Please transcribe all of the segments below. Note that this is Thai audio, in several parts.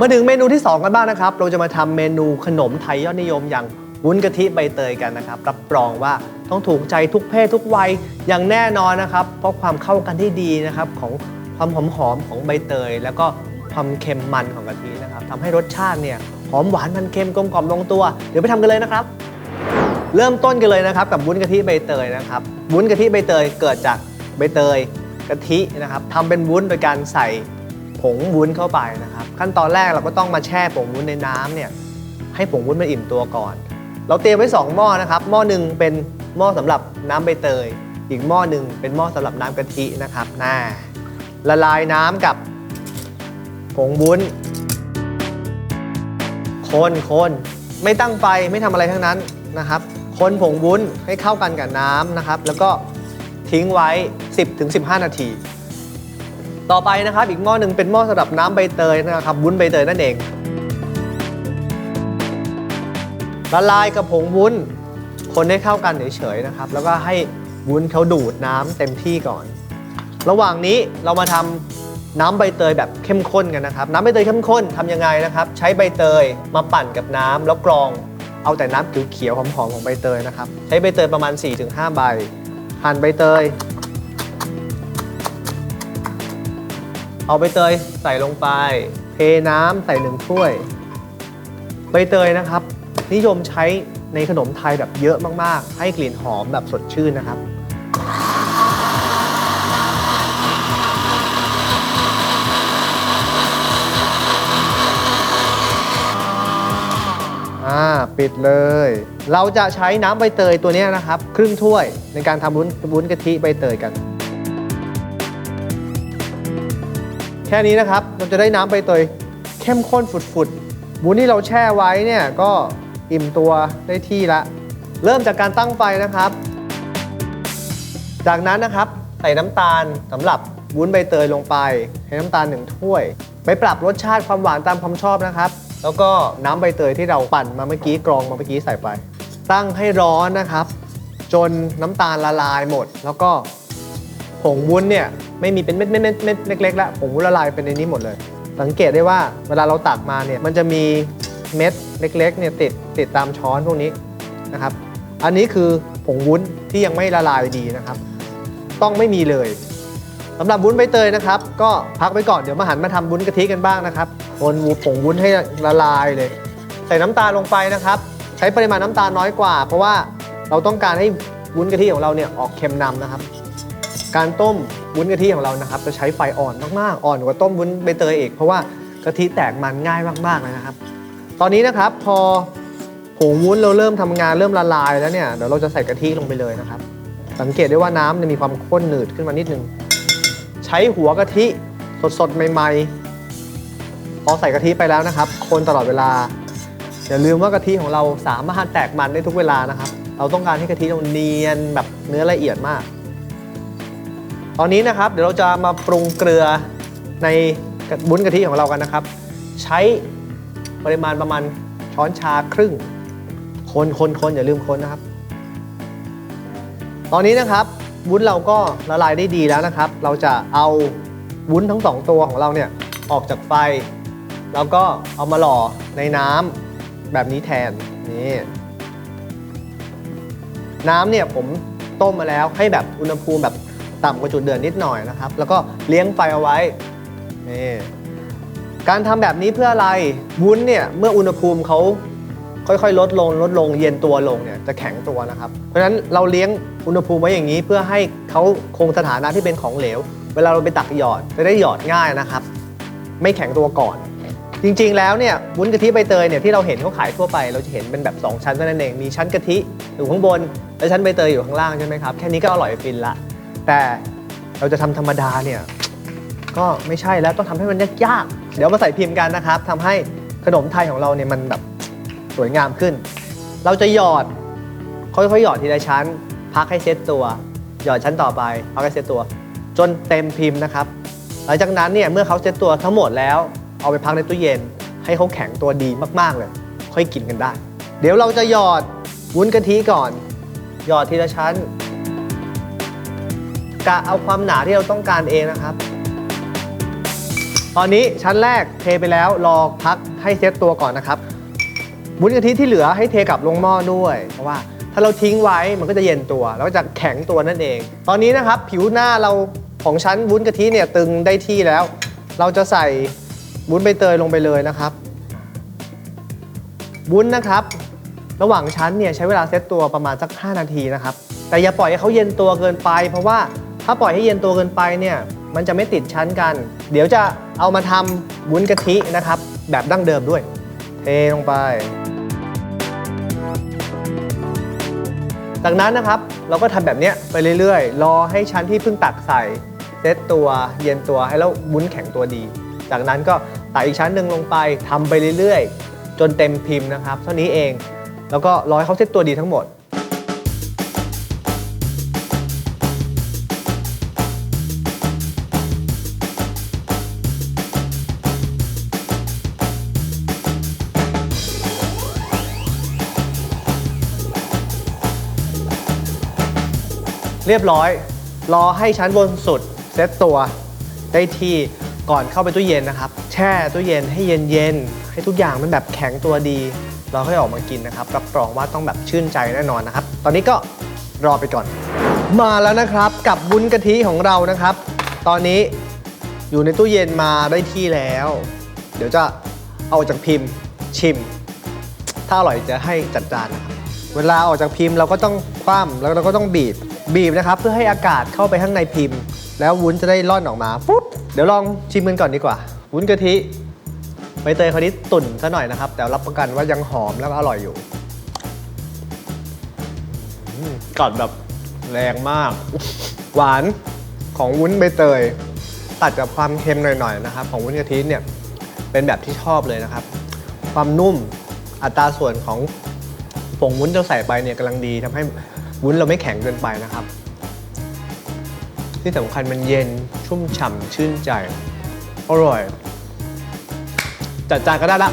มาถึงเมนูที่ 2 กันบ้างนะครับ เราจะมาทำเมนูขนมไทยยอดนิยมอย่างวุ้นกะทิใบเตยกันนะครับ รับรองว่าต้องถูกใจทุกเพศทุกวัยอย่างแน่นอนนะครับ เพราะความเข้ากันที่ดีนะครับของความหอมหอมของใบเตย แล้วก็ความเค็มมันของกะทินะครับทำให้รสชาติเนี่ยหอมหวานมันเค็มกลมกล่อมลงตัว เดี๋ยวไปทำกันเลยนะครับ เริ่มต้นกันเลยนะครับกับวุ้นกะทิใบเตยนะครับวุ้นกะทิใบเตยเกิดจากใบเตยกะทินะครับทำเป็นวุ้นโดยการใส่ ผงวุ้นเข้าไปนะครับ ขั้นตอนแรกเราก็ต้องมาแช่ผงวุ้นในน้ำเนี่ยให้ผงวุ้นมันอิ่มตัวก่อน เราเตรียมไว้ 2 หม้อนะครับ หม้อหนึ่งเป็นหม้อสำหรับน้ำใบเตย อีกหม้อหนึ่งเป็นหม้อสำหรับน้ำกะทินะครับน่าละลายน้ำกับผงวุ้น คนคนไม่ตั้งไฟไม่ทำอะไรทั้งนั้นนะครับ คนผงวุ้นให้เข้ากันกับน้ำนะครับ แล้วก็ทิ้งไว้ 10-15 นาที ต่อไปนะครับอีกหม้อหนึ่งเป็นหม้อสำหรับน้ำใบเตยนะครับวุ้นใบเตยนั่นเองละลายกับผงวุ้น คนให้เข้ากันเฉยๆนะครับ แล้วก็ให้วุ้นเขาดูดน้ำเต็มที่ก่อน ระหว่างนี้เรามาทำน้ำใบเตยแบบเข้มข้นกันนะครับ น้ำใบเตยเข้มข้นทำยังไงนะครับ ใช้ใบเตยมาปั่นกับน้ำแล้วกรองเอาแต่น้ำเขียวๆหอมๆของใบเตยนะครับ ใช้ใบเตยประมาณ 4-5 ใบหั่นใบเตย เอาใบเตยใส่ลงไป เทน้ำใส่หนึ่งถ้วย ใบเตยนะครับ นิยมใช้ในขนมไทยแบบเยอะมาก ๆ ให้กลิ่นหอมแบบสดชื่นนะครับ อ่า ปิดเลย เราจะใช้น้ำใบเตยตัวนี้นะครับ ครึ่งถ้วยในการทำวุ้นวุ้นกะทิใบเตยกัน แค่นี้นะครับเราจะได้น้ำใบเตยเข้มข้นฝุดๆวุ้นที่เราแช่ไว้เนี่ยก็อิ่มตัวได้ที่ละ เริ่มจากการตั้งไฟนะครับ จากนั้นนะครับใส่น้ำตาลสำหรับวุ้นใบเตยลงไปให้น้ำตาลหนึ่งถ้วย ไปปรับรสชาติความหวานตามความชอบนะครับ แล้วก็น้ำใบเตยที่เราปั่นมาเมื่อกี้กรองมาเมื่อกี้ใส่ไป ตั้งให้ร้อนนะครับ จนน้ำตาลละลายหมด แล้วก็ ผงวุ้นเนี่ยไม่มีเป็นเม็ดเม็ดเม็ดเม็ดเล็กๆแล้วผงวุ้นละลายเป็นในนี้หมดเลย สังเกตได้ว่าเวลาเราตักมาเนี่ยมันจะมีเม็ดเล็กๆเนี่ยติดติดตามช้อนพวกนี้นะครับ อันนี้คือผงวุ้นที่ยังไม่ละลายดีนะครับ ต้องไม่มีเลยสำหรับวุ้นใบเตยนะครับ ก็พักไว้ก่อนเดี๋ยวมาหันมาทำวุ้นกะทิกันบ้างนะครับคนวูผงวุ้นให้ละลายเลย ใส่น้ำตาลลงไปนะครับ ใช้ปริมาณน้ำตาลน้อยกว่า เพราะว่าเราต้องการให้วุ้นกะทิของเราเนี่ยออกเค็มนำนะครับ การต้มวุ้นกะทิของเรานะครับจะใช้ไฟอ่อนมากๆ อ่อนกว่าต้มวุ้นใบเตยอีกเพราะว่ากะทิแตกมันง่ายมากๆเลยนะครับ ตอนนี้นะครับพอผงวุ้นเราเริ่มทำงานเริ่มละลายแล้วเนี่ยเดี๋ยวเราจะใส่กะทิลงไปเลยนะครับ สังเกตได้ว่าน้ำมีความข้นหนืดขึ้นมานิดนึง ใช้หัวกะทิสดๆใหม่ๆ พอใส่กะทิไปแล้วนะครับ คนตลอดเวลาอย่าลืมว่ากะทิของเราสามารถแตกมันได้ทุกเวลานะครับ เราต้องการให้กะทิเราเนียนแบบเนื้อละเอียดมาก ตอนนี้นะครับเดี๋ยวเราจะมาปรุงเกลือในบุ้นกะทิของเรากันนะครับ ใช้ปริมาณประมาณช้อนชาครึ่ง คนคนคนอย่าลืมคนนะครับ ตอนนี้นะครับวุ้นเราก็ละลายได้ดีแล้วนะครับ เราจะเอาวุ้นทั้งสองตัวของเราเนี่ยออกจากไฟ แล้วก็เอามาหล่อในน้ำแบบนี้แทนนี่น้ำเนี่ยผมต้มมาแล้วให้แบบอุณหภูมิแบบ ต่ำกว่าจุดเดือดนิดหน่อยนะครับ แล้วก็เลี้ยงไฟเอาไว้นี่การทำแบบนี้เพื่ออะไรวุ้นเนี่ยเมื่ออุณหภูมิเขาค่อยๆ ลดลงลดลงเย็นตัวลงเนี่ยจะแข็งตัวนะครับ เพราะฉะนั้นเราเลี้ยงอุณหภูมิไว้อย่างนี้ เพื่อให้เขาคงสถานะที่เป็นของเหลว เวลาเราไปตักหยอดจะได้หยอดง่ายนะครับ ไม่แข็งตัวก่อน จริงๆแล้วเนี่ยวุ้นกะทิใบเตยเนี่ยที่เราเห็นเขาขายทั่วไป เราจะเห็นเป็นแบบ 2 ชั้นเท่านั้นเองมีชั้นกะทิอยู่ข้างบนและชั้นใบเตยอยู่ข้างล่างใช่ไหมครับแค่นี้ก็อร่อยฟินละ แต่เราจะทำธรรมดาเนี่ยก็ไม่ใช่แล้วต้องทำให้มันยากๆเดี๋ยวมาใส่พิมพ์กันนะครับทำให้ขนมไทยของเราเนี่ยมันแบบสวยงามขึ้น เราจะหยอดค่อยๆหยอดทีละชั้น พักให้เซตตัว หยอดชั้นต่อไปพักให้เซตตัว จนเต็มพิมพ์นะครับ หลังจากนั้นเนี่ยเมื่อเขาเซตตัวทั้งหมดแล้วเอาไปพักในตู้เย็น ให้เขาแข็งตัวดีมากๆเลย ค่อยกินกันได้ เดี๋ยวเราจะหยอดวุ้นกะทิก่อน หยอดทีละชั้น กะเอาความหนาที่เราต้องการเองนะครับ ตอนนี้ชั้นแรกเทไปแล้วรอพักให้เซตตัวก่อนนะครับวุ้นกะทิที่เหลือให้เทกลับลงหม้อด้วย เพราะว่าถ้าเราทิ้งไว้มันก็จะเย็นตัว แล้วก็จะแข็งตัวนั่นเอง ตอนนี้นะครับผิวหน้าเราของชั้นวุ้นกะทิเนี่ยตึงได้ที่แล้ว เราจะใส่วุ้นใบเตยลงไปเลยนะครับวุ้นนะครับ ระหว่างชั้นเนี่ยใช้เวลาเซตตัวประมาณสัก 5 นาทีนะครับ แต่อย่าปล่อยให้เขาเย็นตัวเกินไป เพราะว่า ถ้าปล่อยให้เย็นตัวเกินไปเนี่ยมันจะไม่ติดชั้นกัน เดี๋ยวจะเอามาทำวุ้นกะทินะครับ แบบดั้งเดิมด้วย เทลงไป จากนั้นนะครับเราก็ทำแบบเนี้ยไปเรื่อยๆ รอให้ชั้นที่เพิ่งตักใส่เซตตัวเย็นตัวให้แล้ววุ้นแข็งตัวดี จากนั้นก็ตักอีกชั้นหนึ่งลงไปทำไปเรื่อยๆ จนเต็มพิมพ์นะครับ เท่านี้เอง แล้วก็รอให้เขาเซตตัวดีทั้งหมด เรียบร้อย รอให้ชั้นบนสุดเซตตัว ได้ที่ก่อนเข้าไปตู้เย็นนะครับ แช่ตู้เย็นให้เย็นๆให้ทุกอย่างมันแบบแข็งตัวดี เราค่อยออกมากินนะครับรับรองว่าต้องแบบชื่นใจแน่นอนนะครับ ตอนนี้ก็รอไปก่อน มาแล้วนะครับกับวุ้นกะทิของเรานะครับ ตอนนี้อยู่ในตู้เย็นมาได้ที่แล้ว เดี๋ยวจะเอาจากพิมพ์ชิม ถ้าอร่อยจะให้จัดจานนะครับเวลาออกจากพิมพ์เราก็ต้องคว่ำแล้วเราก็ต้องบีบ บีบนะครับเพื่อให้อากาศเข้าไปข้างในพิมพ์ แล้ววุ้นจะได้ร่อนออกมาปุ๊บเดี๋ยวลองชิมกันก่อนดีกว่า วุ้นกะทิใบเตยคราวนี้ตุ่นซะหน่อยนะครับ แต่รับประกันว่ายังหอมแล้วก็อร่อยอยู่อืมกอดแบบแรงมาก หวานของวุ้นใบเตย ตัดกับความเค็มหน่อยๆนะครับ ของวุ้นกะทิเนี่ยเป็นแบบที่ชอบเลยนะครับ ความนุ่มอัตราส่วนของผงวุ้นที่เราใส่ไปเนี่ยกำลังดีทำให้ วุ้นเราไม่แข็งเกินไปนะครับ ที่สำคัญมันเย็นชุ่มฉ่ำชื่นใจ อร่อย จัดจานก็ได้ละ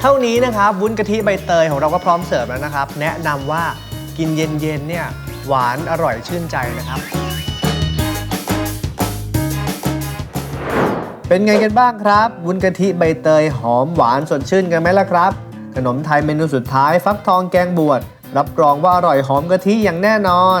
เท่านี้นะครับวุ้นกะทิใบเตยของเราก็พร้อมเสิร์ฟแล้วนะครับ แนะนำว่า กินเย็นๆเนี่ยหวานอร่อยชื่นใจนะครับ เป็นไงกันบ้างครับวุ้นกะทิใบเตยหอมหวานสดชื่นกันไหมล่ะครับ ขนมไทยเมนูสุดท้ายฟักทองแกงบวชรับรองว่าอร่อยหอมกะทิอย่างแน่นอน